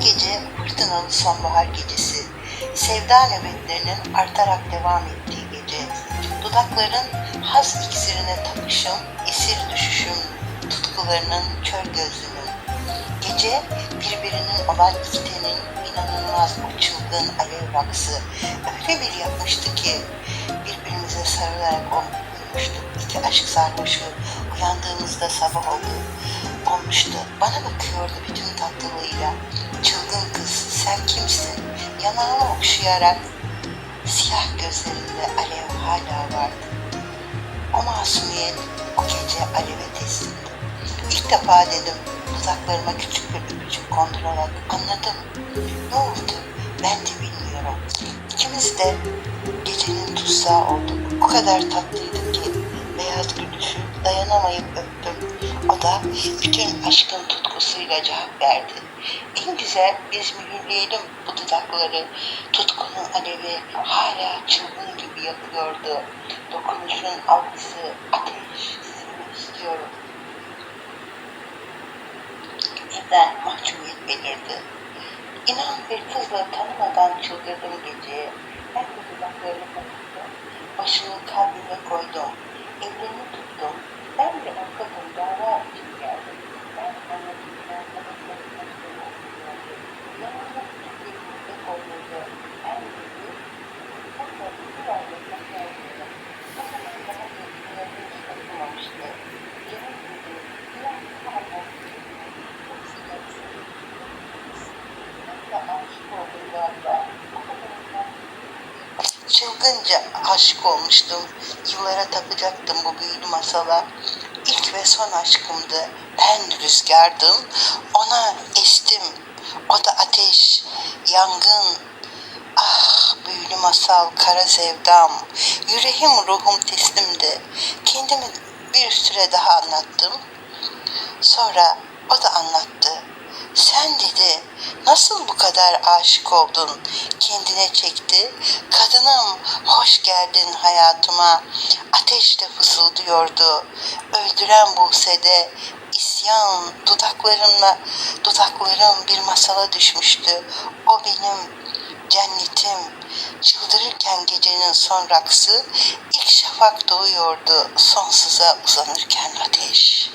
Gece fırtınalı sonbahar gecesi. Sevda nöbetlerinin artarak devam ettiği gece. Dudakların haz iksirine takışım, esir düşüşüm, tutkularının kör gözlünün. Gece birbirinin olan iki tenin inanılmaz o çılgın alev vaksı öyle bir yapmıştı ki birbirimize sarılarak o. İki aşk sarhoşu uyandığımızda sabah oldu. Olmuştu. Bana bakıyordu bütün tatlılığıyla. Çılgın kız sen kimsin? Yanağımı okşayarak siyah gözlerinde alev hala vardı. O masumiyet o gece aleve teslimdi. İlk defa dedim dudaklarıma küçük bir öpücük kondurarak anladım. Ne oldu? Ben de bilmiyorum. İkimiz de gecenin tutsağı olduk. O kadar tatlıydı ki beyaz gülüşü dayanamayıp öptüm. Da bütün aşkın tutkusuyla cevap verdi. En güzel biz mühürleyelim bu dudakları. Tutkunun alevi hala çılgın gibi yakıyordu. Dokunuşun algısı ateş istiyorum. Birden mahcubiyet belirdi. İnan bir kızla tanımadan çıldırdım geceye. Çılgınca aşık olmuştum. Yıllara takacaktım bu büyülü masala. İlk ve son aşkımdı. Ben rüzgardım. Ona estim. O da ateş, yangın. Ah büyülü masal, kara sevdam. Yüreğim ruhum teslimdi. Kendimi bir süre daha anlattım. Sonra o da anlattı. Sen dedi nasıl bu kadar aşık oldun? Kendine çekti. Kadınım hoş geldin hayatıma. Ateşle fısıldıyordu. Öldüren Buse'de isyan dudaklarımla dudaklarım bir masala düşmüştü. O benim cennetim. Çıldırırken gecenin son raksı ilk şafak doğuyordu sonsuza uzanırken ateş.